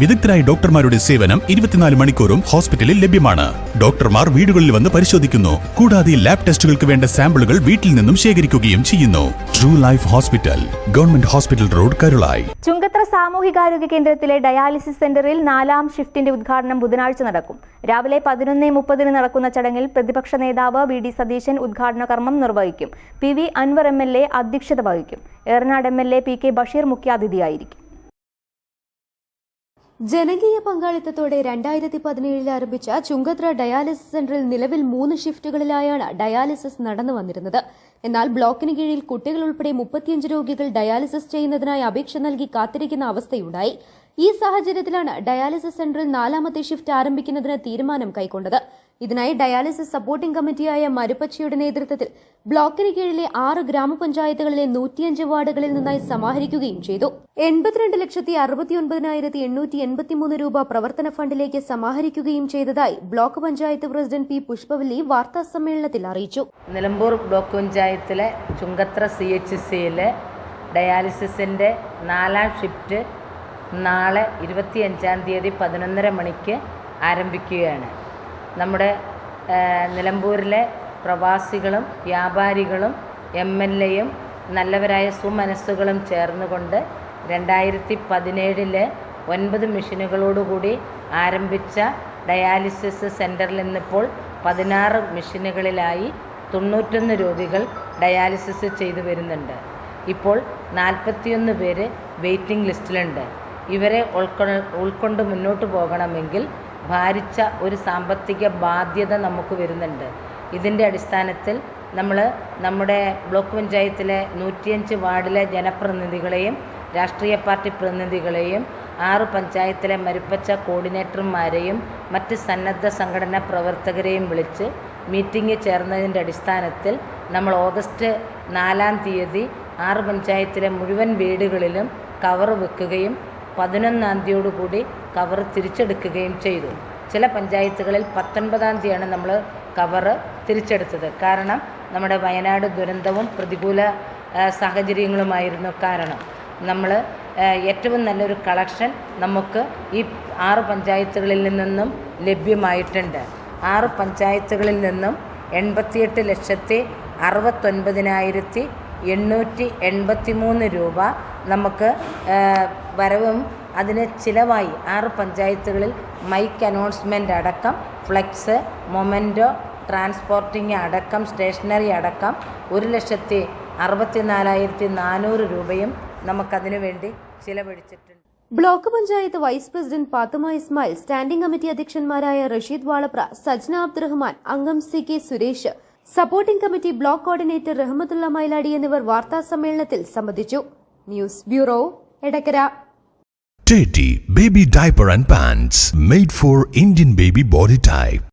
വിദഗ്ധരായ ഡോക്ടർമാരുടെ സേവനം ഇരുപത്തിനാല് മണിക്കൂറും ഹോസ്പിറ്റലിൽ ലഭ്യമാണ്. ഡോക്ടർമാർ വീടുകളിൽ വന്ന് പരിശോധിക്കുന്നു. കൂടാതെ ലാബ് ടെസ്റ്റുകൾക്ക് വേണ്ട സാമ്പിളുകൾ വീട്ടിൽ നിന്നും ശേഖരിക്കുകയും ചെയ്യുന്നു. True life hospital government hospital road Karulai Chungathara സാമൂഹികാരോഗ്യ കേന്ദ്രത്തിലെ ഡയാലിസിസ് സെന്ററിൽ നാലാം ഷിഫ്റ്റിന്റെ ഉദ്ഘാടനം ബുധനാഴ്ച നടക്കും. രാവിലെ പതിനൊന്ന് മുപ്പതിന് നടക്കുന്ന ചടങ്ങിൽ പ്രതിപക്ഷ നേതാവ് വി ഡി സതീശൻ ഉദ്ഘാടന കർമ്മം നിർവഹിക്കും. P V Anvar M L A അധ്യക്ഷത വഹിക്കും. Eranad M L A P K Basheer മുഖ്യാതിഥിയായിരിക്കും. ജനകീയ പങ്കാളിത്തത്തോടെ രണ്ടായിരത്തി പതിനേഴിൽ ആരംഭിച്ച ചുങ്കത്ര ഡയാലിസിസ് സെന്ററിൽ നിലവിൽ മൂന്ന് ഷിഫ്റ്റുകളിലായാണ് ഡയാലിസിസ് നടന്നു വന്നിരുന്നത്. എന്നാൽ ബ്ലോക്കിന് കീഴിൽ കുട്ടികൾ ഉൾപ്പെടെ മുപ്പത്തിയഞ്ച് രോഗികൾ ഡയാലിസിസ് ചെയ്യുന്നതിനായി അപേക്ഷ നൽകി കാത്തിരിക്കുന്ന അവസ്ഥയുണ്ടായി. ഈ സാഹചര്യത്തിലാണ് ഡയാലിസിസ് സെന്ററിൽ നാലാമത്തെ ഷിഫ്റ്റ് ആരംഭിക്കുന്നതിന് തീരുമാനം കൈക്കൊണ്ടത്. ഇതിനായി ഡയാലിസിസ് സപ്പോർട്ടിംഗ് കമ്മിറ്റിയായ മരുപ്പച്ചയുടെ നേതൃത്വത്തിൽ ബ്ലോക്കിന് കീഴിലെ ആറ് ഗ്രാമപഞ്ചായത്തുകളിലെ നൂറ്റിയഞ്ച് വാർഡുകളിൽ നിന്നായി സമാഹരിക്കുകയും ചെയ്തു. എൺപത്തിരണ്ട് ലക്ഷത്തി അറുപത്തിയൊൻപതിനായിരത്തി എണ്ണൂറ്റി എൺപത്തിമൂന്ന് രൂപ പ്രവർത്തന ഫണ്ടിലേക്ക് സമാഹരിക്കുകയും ചെയ്തതായി block panchayat president P Pushpavalli വാർത്താ സമ്മേളനത്തിൽ അറിയിച്ചു. നിലമ്പൂർ ബ്ലോക്ക് പഞ്ചായത്തിലെ ചുങ്കത്ര സി എച്ച് സിയിലെ ഡയാലിസിസിന്റെ നാലാം ഷിഫ്റ്റ് നാളെ ഇരുപത്തിയഞ്ചാം തീയതി പതിനൊന്നര മണിക്ക് ആരംഭിക്കുകയാണ്. നമ്മുടെ നിലമ്പൂരിലെ പ്രവാസികളും വ്യാപാരികളും എം എൽ എയും നല്ലവരായ സുമനസ്സുകളും ചേർന്നുകൊണ്ട് രണ്ടായിരത്തി പതിനേഴിലെ ഒൻപത് മെഷീനുകളോടുകൂടി ആരംഭിച്ച ഡയാലിസിസ് സെന്ററിൽ നിന്നിപ്പോൾ പതിനാറ് മെഷീനുകളിലായി തൊണ്ണൂറ്റൊന്ന് രോഗികൾ ഡയാലിസിസ് ചെയ്തു വരുന്നുണ്ട്. ഇപ്പോൾ നാൽപ്പത്തിയൊന്ന് പേര് വെയിറ്റിംഗ് ലിസ്റ്റിലുണ്ട്. ഇവരെ ഉൾക്കൊ ഉൾക്കൊണ്ട് മുന്നോട്ട് പോകണമെങ്കിൽ ഭാരിച്ച ഒരു സാമ്പത്തിക ബാധ്യത നമുക്ക് വരുന്നുണ്ട്. ഇതിന്റെ അടിസ്ഥാനത്തിൽ നമ്മൾ നമ്മുടെ ബ്ലോക്ക് പഞ്ചായത്തിലെ നൂറ്റിയഞ്ച് വാർഡിലെ ജനപ്രതിനിധികളെയും രാഷ്ട്രീയ പാർട്ടി പ്രതിനിധികളെയും ആറ് പഞ്ചായത്തിലെ മരുപ്പച്ച കോർഡിനേറ്റർമാരെയും മറ്റ് സന്നദ്ധ സംഘടനാ പ്രവർത്തകരെയും വിളിച്ച് മീറ്റിംഗ് ചേർന്നതിന്റെ അടിസ്ഥാനത്തിൽ നമ്മൾ ഓഗസ്റ്റ് നാലാം തീയതി ആറ് പഞ്ചായത്തിലെ മുഴുവൻ വീടുകളിലും കവർ വെക്കുകയും പതിനൊന്നാം തീയതിയോടുകൂടി കവർ തിരിച്ചെടുക്കുകയും ചെയ്തു. ചില പഞ്ചായത്തുകളിൽ പത്തൊൻപതാം തീയതിയാണ് നമ്മൾ കവർ തിരിച്ചെടുത്തത്. കാരണം നമ്മുടെ വയനാട് ദുരന്തവും പ്രതികൂല സാഹചര്യങ്ങളുമായിരുന്നു കാരണം. നമ്മൾ ഏറ്റവും നല്ലൊരു കളക്ഷൻ നമുക്ക് ഈ ആറ് പഞ്ചായത്തുകളിൽ നിന്നും ലഭ്യമായിട്ടുണ്ട്. ആറ് പഞ്ചായത്തുകളിൽ നിന്നും എൺപത്തിയെട്ട് ലക്ഷത്തി അറുപത്തൊൻപതിനായിരത്തി എണ്ണൂറ്റി എൺപത്തി മൂന്ന് രൂപ നമുക്ക് വരവും അതിന് ചിലവായി ആറ് പഞ്ചായത്തുകളിൽ മൈക്ക് അനൗൺസ്മെന്റ് അടക്കം ഫ്ലെക്സ് മൊമെന്റോ ട്രാൻസ്പോർട്ടിംഗ് അടക്കം സ്റ്റേഷനറി അടക്കം ഒരു ലക്ഷത്തി അറുപത്തി നാലായിരത്തി നാനൂറ് രൂപയും നമുക്കതിനു വേണ്ടി ചിലവഴിച്ചിട്ടുണ്ട്. Block panchayat vice president Pathuma Ismail standing committee അധ്യക്ഷന്മാരായ Rasheed Valapra Sajna Abdurahman അംഗം C K Suresh supporting committee block coordinator Rahmathulla Mailadi എന്നിവർ വാർത്താ സമ്മേളനത്തിൽ സംബന്ധിച്ചു news bureau Edakkara Teddy Baby Diaper and Pants made for Indian baby body type.